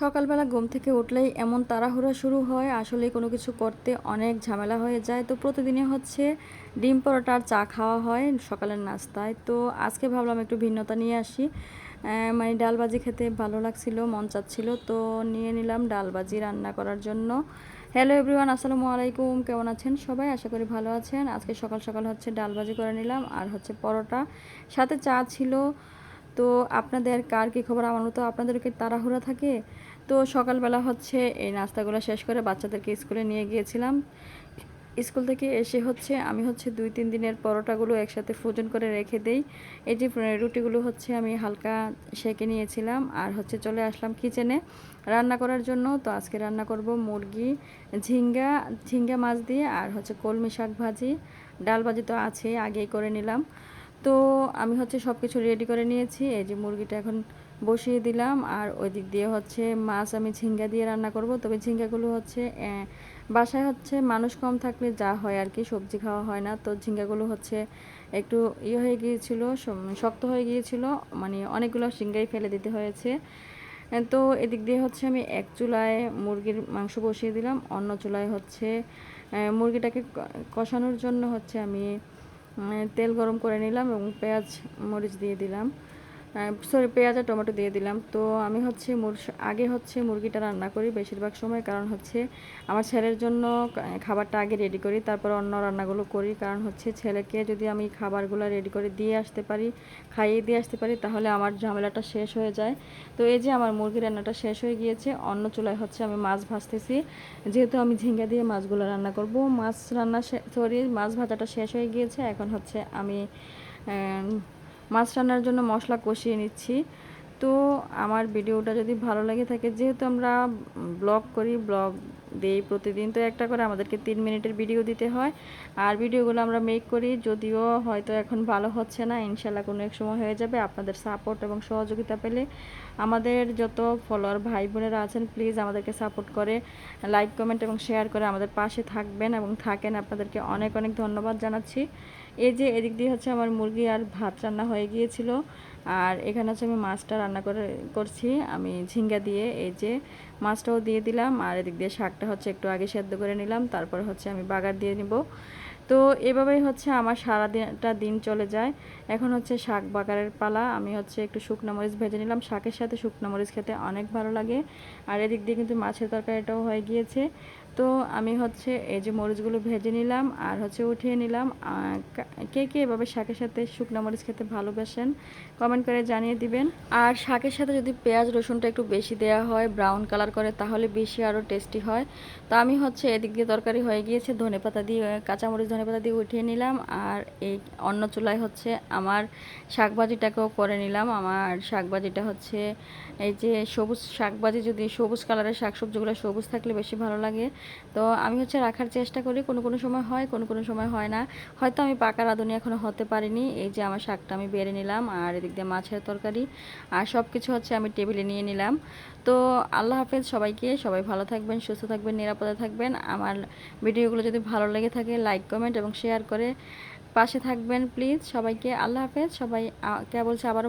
সকালবেলা ঘুম থেকে উঠলেই এমন তাড়াহুড়া শুরু হয় আসলে কোনো কিছু করতে অনেক ঝামেলা হয়ে যায়। তো প্রতিদিনই হচ্ছে ডিম পরোটা আর চা খাওয়া হয় সকালের নাস্তায়। তো আজকে ভাবলাম একটু ভিন্নতা নিয়ে আসি। মানে ডালবাজি খেতে ভালো লাগছিল, মন চাচ্ছিল, তো নিয়ে নিলাম ডাল ডালবাজি রান্না করার জন্য। হ্যালো এভরিওয়ান, আসসালামু আলাইকুম, কেমন আছেন সবাই? আশা করি ভালো আছেন। আজকে সকাল সকাল হচ্ছে ডাল ডালবাজি করে নিলাম আর হচ্ছে পরোটা। সাথে চা ছিল তো আপনাদের কার কী খবর? আমার মতো আপনাদের কি তাড়াহুড়া থাকে? তো সকালবেলা হচ্ছে এই নাস্তাগুলো শেষ করে বাচ্চাদেরকে স্কুলে নিয়ে গিয়েছিলাম। স্কুল থেকে এসে হচ্ছে আমি হচ্ছে দুই, তিন দিনের পরোটাগুলো একসাথে ফোজন করে রেখে দেই। এই যে রুটিগুলো হচ্ছে আমি হালকা সেঁকে নিয়েছিলাম আর হচ্ছে চলে আসলাম কিচেনে রান্না করার জন্য। তো আজকে রান্না করব মুরগি, ঝিঙ্গা ঝিঙ্গা মাছ দিয়ে আর হচ্ছে কলমি শাক ভাজি। ডাল ভাজি তো আছে আগেই করে নিলাম। তো আমি হচ্ছে সব কিছু রেডি করে নিয়েছি। এই যে মুরগিটা এখন বসিয়ে দিলাম। আর ওই দিক দিয়ে হচ্ছে মাছ আমি ঝিঙ্গা দিয়ে রান্না করব। তবে ঝিঙ্গাগুলো হচ্ছে বাসায় হচ্ছে মানুষ কম থাকলে যা হয় আর কি, সবজি খাওয়া হয় না। তো ঝিঙ্গাগুলো হচ্ছে একটু ইয়ে হয়ে গিয়েছিল শক্ত হয়ে গিয়েছিল। মানে অনেকগুলো ঝিঙ্গাই ফেলে দিতে হয়েছে। তো এদিক দিয়ে হচ্ছে আমি এক চুলায় মুরগির মাংস বসিয়ে দিলাম। অন্য চুলায় হচ্ছে মুরগিটাকে কষানোর জন্য হচ্ছে আমি তেল গরম করে নিলাম এবং পেঁয়াজ মরিচ দিয়ে দিলাম। সরি পেঁয়াজ আর টমেটো দিয়ে দিলাম। তো আমি হচ্ছে মুর- আগে হচ্ছে মুরগিটা রান্না করি বেশিরভাগ সময় কারণ হচ্ছে আমার ছেলের জন্য খাবারটা আগে রেডি করি তারপর অন্য রান্নাগুলো করি। কারণ হচ্ছে ছেলেকে যদি আমি খাবারগুলো রেডি করে দিয়ে আসতে পারি খাইয়ে দিয়ে আসতে পারি তাহলে আমার ঝামেলাটা শেষ হয়ে যায়। তো এই যে আমার মুরগি রান্নাটা শেষ হয়ে গিয়েছে অন্য চুলায় হচ্ছে আমি মাছ ভাজতেছি। যেহেতু আমি ঝিঙ্গা দিয়ে মাছগুলো রান্না করব মাছ রান্না সরি মাছ ভাজাটা শেষ হয়ে গিয়েছে। এখন হচ্ছে আমি আম, মাছ রান্নার জন্য মশলা কষিয়ে নিচ্ছি। তো আমার ভিডিওটা যদি ভালো লাগে থাকে, যেহেতু আমরা ব্লগ করি, ব্লগ দেই প্রতিদিন। তো একটা করে আমাদেরকে তিন মিনিটের ভিডিও দিতে হয়। আর ভিডিওগুলো আমরা মেক করি, যদিও হয়তো এখন ভালো হচ্ছে না, ইনশাল্লাহ কোনো এক সময় হয়ে যাবে। আপনাদের সাপোর্ট এবং সহযোগিতা পেলে আমাদের যত ফলোয়ার ভাই বোনেরা আছেন প্লিজ আমাদেরকে সাপোর্ট করে লাইক কমেন্ট এবং শেয়ার করে আমাদের পাশে থাকবেন এবং থাকেন। আপনাদেরকে অনেক অনেক ধন্যবাদ জানাচ্ছি। এই যে এদিক দিয়ে হচ্ছে আমার মুরগি আর ভাত রান্না হয়ে গিয়েছিল। আর এখানে হচ্ছে আমি মাছটা রান্না করে, করছি। আমি ঝিঙ্গা দিয়ে এই যে মাছটাও দিয়ে দিলাম, আর এদিক দিয়ে শাকটা হচ্ছে একটু আগে সেদ্ধ করে নিলাম, তারপর হচ্ছে আমি বাগার দিয়ে নিব। তো এভাবেই হচ্ছে আমার সারা দিনটা দিন চলে যায়। এখন হচ্ছে শাক বাগারের পালা, আমি হচ্ছে একটু শুকনো মরিচ ভেজে নিলাম, শাকের সাথে শুকনো মরিচ খেতে অনেক ভালো লাগে। আর এদিক দিয়ে কিন্তু মাছের তরকারিটাও হয়ে গিয়েছে। তো আমি হচ্ছে এই যে মরিচগুলো ভেজে নিলাম আর হচ্ছে উঠিয়ে নিলাম। কে কে এভাবে শাকের সাথে শুকনো মরিচ খেতে ভালোবাসেন কমেন্ট করে জানিয়ে দিবেন। আর শাকের সাথে যদি পেঁয়াজ রসুনটা একটু বেশি দেওয়া হয় ব্রাউন কালার করে, তাহলে বেশি আরও টেস্টি হয়। তো আমি হচ্ছে এদিক দিয়ে তরকারি হয়ে গিয়েছে ধনেপাতা দিয়ে, কাঁচামরিচ ধনেপাতা দিয়ে উঠিয়ে নিলাম। আর এই অন্য চুলায় হচ্ছে আমার শাকভাজিটাকেও করে নিলাম। আমার শাকভাজিটা হচ্ছে এই যে সবুজ শাকভাজি, যদি সবুজ কালারের শাকসবজিগুলো সবুজ থাকলে বেশি ভালো লাগে। তো আমি হচ্ছে রাখার চেষ্টা করি, কোনো কোনো সময় হয়, কোনো কোনো সময় হয় না। হয়তো আমি পাকা রাঁধুনি এখনও হতে পারিনি, এই যে আমার শাকটা আমি বেড়ে নিলাম আর এদিক দিয়ে মাছের তরকারি আর সব কিছু হচ্ছে আমি টেবিলে নিয়ে নিলাম। তো আল্লাহ হাফেজ সবাইকে, সবাই ভালো থাকবেন, সুস্থ থাকবেন, নিরাপদে থাকবেন। আমার ভিডিওগুলো যদি ভালো লেগে থাকে লাইক কমেন্ট এবং শেয়ার করে পাশে থাকবেন প্লিজ সবাইকে। আল্লাহ হাফেজ, সবাই কে বলছে আবারও